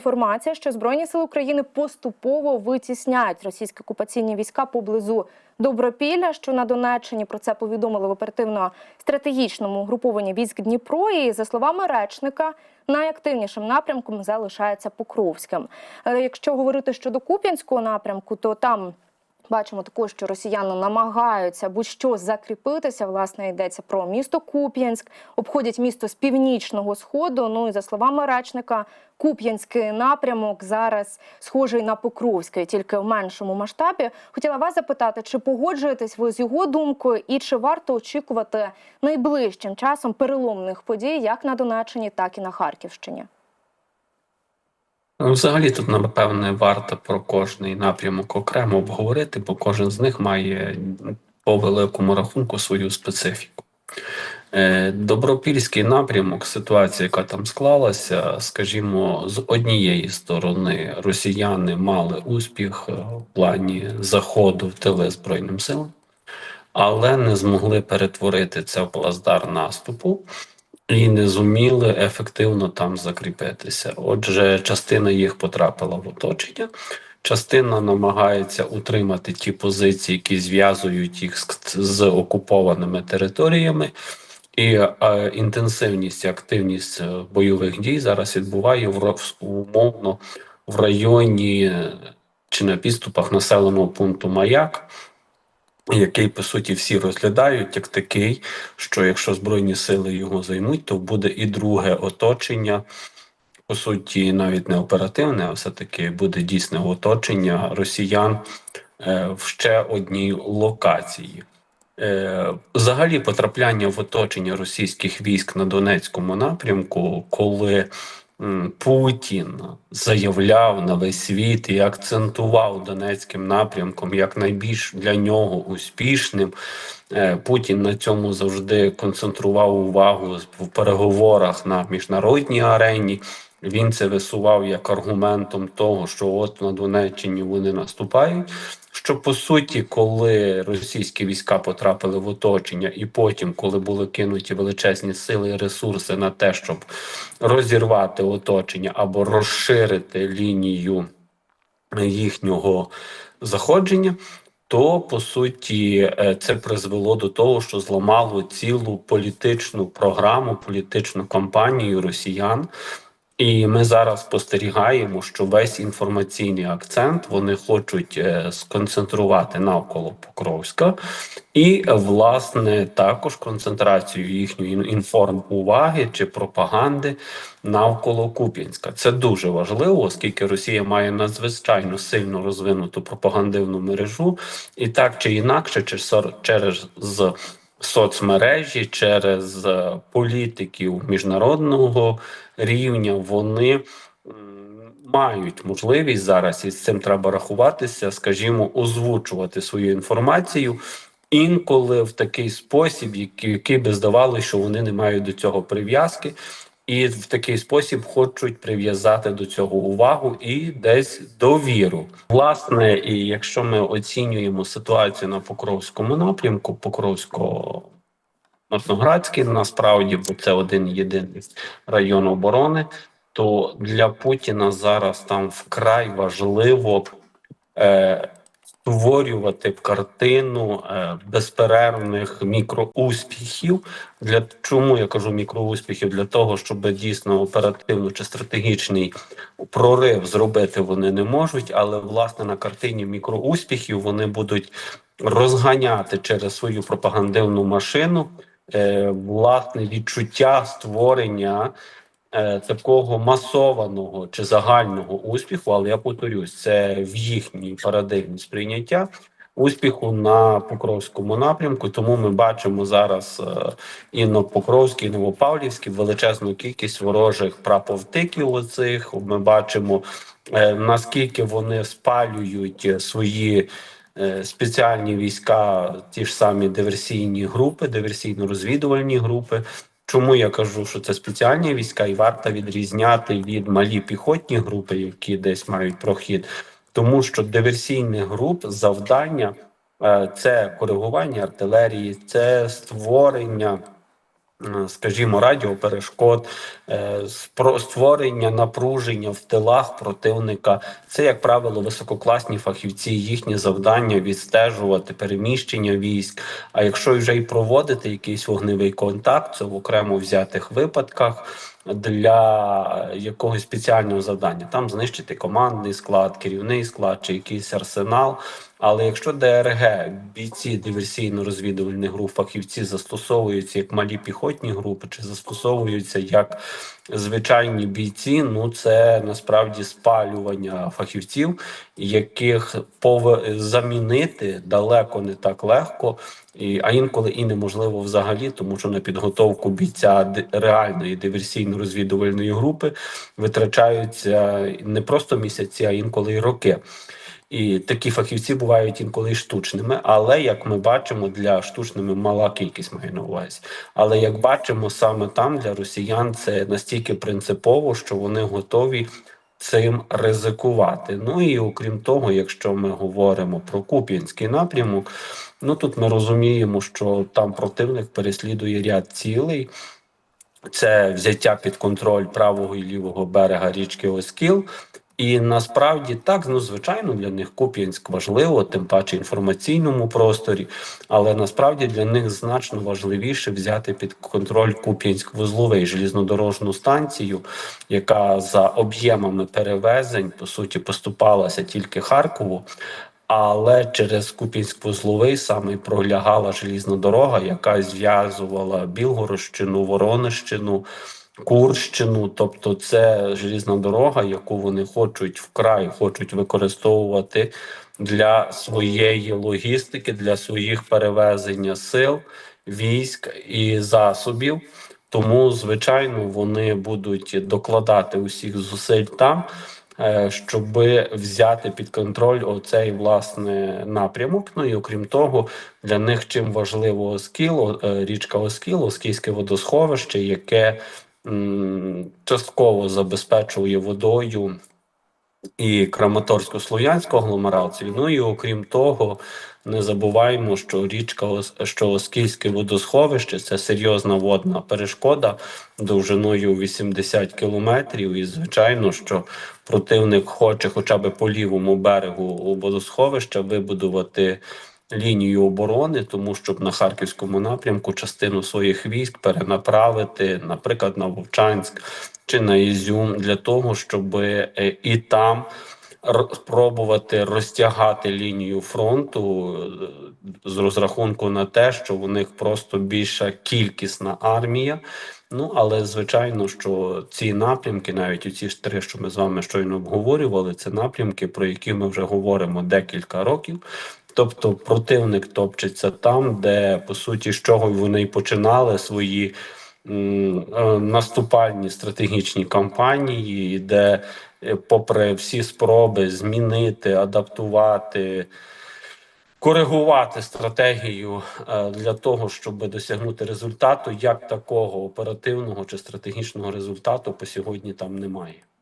інформація, що Збройні сили України поступово витісняють російські окупаційні війська поблизу Добропілля, що на Донеччині. Про це повідомили в оперативно-стратегічному групованні військ Дніпро. І за словами речника, найактивнішим напрямком залишається Покровським. Е, Якщо говорити щодо Куп'янського напрямку, то там Бачимо також, що росіяни намагаються будь-що закріпитися. Власне йдеться про місто Куп'янськ, обходять місто з північного сходу. Ну і за словами речника, Куп'янський напрямок зараз схожий на Покровський, тільки в меншому масштабі. Хотіла вас запитати, чи погоджуєтесь ви з його думкою, і чи варто очікувати найближчим часом переломних подій як на Донеччині, так і на Харківщині? Ну, Взагалі тут, напевне, варто про кожний напрямок окремо обговорити, бо кожен з них має по великому рахунку свою специфіку. Е, Добропільський напрямок, ситуація, яка там склалася, скажімо, з однієї сторони росіяни мали успіх е, в плані заходу в тили Збройним силам, але не змогли перетворити це в плацдарм наступу і не зуміли ефективно там закріпитися. Отже, частина їх потрапила в оточення, частина намагається утримати ті позиції, які зв'язують їх з, окупованими територіями. І е, інтенсивність і активність е, бойових дій зараз відбуває в умовно в районі чи на підступах населеного пункту Маяк, який по суті всі розглядають як такий, що якщо збройні сили його займуть, то буде і друге оточення. По суті, навіть не оперативне, а все-таки буде дійсне оточення росіян е, в ще одній локації. Е, Взагалі, потрапляння в оточення російських військ на Донецькому напрямку, коли Путін заявляв на весь світ і акцентував Донецьким напрямком як найбільш для нього успішним. Е, Путін на цьому завжди концентрував увагу в переговорах на міжнародній арені. Він це висував як аргументом того, що от на Донеччині вони наступають. Що по суті, коли російські війська потрапили в оточення, і потім, коли були кинуті величезні сили і ресурси на те, щоб розірвати оточення або розширити лінію їхнього заходження, то по суті е, це призвело до того, що зламало цілу політичну програму, політичну кампанію росіян. І ми зараз спостерігаємо, що весь інформаційний акцент вони хочуть е, сконцентрувати навколо Покровська, і власне також концентрацію їхньої інформ уваги чи пропаганди навколо Куп'янська. Це дуже важливо, оскільки Росія має надзвичайно сильно розвинуту пропагандивну мережу, і так чи інакше, через з соцмережі, через е, політиків міжнародного рівня вони мають можливість зараз, і з цим треба рахуватися, скажімо, озвучувати свою інформацію. Інколи в такий спосіб, який, який би здавалося, що вони не мають до цього прив'язки, і в такий спосіб хочуть прив'язати до цього увагу і десь довіру. Власне, і якщо ми оцінюємо ситуацію на Покровському напрямку, Покровського Мирноградський, насправді, бо це один єдиний район оборони, то для Путіна зараз там вкрай важливо е, створювати картину е, безперервних мікроуспіхів. Для чому я кажу мікроуспіхів? Для того, щоб дійсно оперативно чи стратегічний прорив зробити вони не можуть, але власне на картині мікроуспіхів вони будуть розганяти через свою пропагандивну машину е, власне відчуття створення такого масованого чи загального успіху, але я повторюсь, це в їхній парадигмі сприйняття. Успіху на Покровському напрямку, тому ми бачимо зараз е, і на Покровській, і Новопавлівській величезну кількість ворожих праповтиків. Оцих ми бачимо е, наскільки вони спалюють е, свої е, спеціальні війська, ті ж самі диверсійні групи, диверсійно-розвідувальні групи. Чому я кажу, що це спеціальні війська, і варто відрізняти від малі піхотні групи, які десь мають прохід, тому що диверсійних груп завдання е, це коригування артилерії, це створення скажімо, радіоперешкод, е, створення напруження в тилах противника. Це, як правило, висококласні фахівці, їхнє завдання відстежувати переміщення військ. А якщо вже й проводити якийсь вогневий контакт, це в окремо взятих випадках для якогось спеціального завдання, там знищити командний склад, керівний склад чи якийсь арсенал. Але якщо ДРГ, бійці диверсійно-розвідувальних груп, фахівці застосовуються як малі піхотні групи, чи застосовуються як звичайні бійці, ну це насправді спалювання фахівців, яких пов... замінити далеко не так легко, і, а інколи і неможливо взагалі, тому що на підготовку бійця реальної диверсійно-розвідувальної групи витрачаються не просто місяці, а інколи й роки. І такі фахівці бувають інколи штучними, але як ми бачимо, для штучними мала кількість має на увазі. Але як бачимо, саме там для росіян це настільки принципово, що вони готові цим ризикувати. Ну і окрім того, якщо ми говоримо про Куп'янський напрямок, ну тут ми розуміємо, що там противник переслідує ряд цілей. Це взяття під контроль правого і лівого берега річки Оскіл. І насправді так, ну звичайно, для них Куп'янськ важливо, тим паче інформаційному просторі. Але насправді для них значно важливіше взяти під контроль Куп'янськ-вузловий желізнодорожну станцію, яка за об'ємами перевезень по суті поступалася тільки Харкову. Але через Куп'янськ-вузловий саме й пролягала желізна дорога, яка зв'язувала Білгородщину, Воронищину, Курщину. Тобто, це желізна дорога, яку вони хочуть вкрай хочуть використовувати для своєї логістики, для своїх перевезення сил, військ і засобів. Тому, звичайно, вони будуть докладати усіх зусиль там, е, щоб взяти під контроль оцей власне напрямок. Ну і окрім того, для них чим важливо Оскіл, е, річка Оскіл, Оскільське водосховище, яке частково забезпечує водою і Краматорсько-Слов'янську агломерацію. Ну і окрім того, не забуваємо, що річка що Оскільське водосховище це серйозна водна перешкода довжиною 80 кілометрів. І звичайно, що противник хоче, хоча б по лівому берегу водосховища вибудувати. Лінію оборони, тому щоб на харківському напрямку частину своїх військ перенаправити, наприклад, на Вовчанськ чи на Ізюм, для того, щоб е, і там спробувати розтягати лінію фронту з розрахунку на те, що у них просто більша кількісна армія. Ну але звичайно, що ці напрямки, навіть у ці ж три, що ми з вами щойно обговорювали, це напрямки, про які ми вже говоримо декілька років. Тобто противник топчеться там, де по суті з чого вони починали свої е, наступальні стратегічні кампанії, де, е, попри всі спроби змінити, адаптувати, коригувати стратегію е, для того, щоб досягнути результату, як такого оперативного чи стратегічного результату по сьогодні там немає.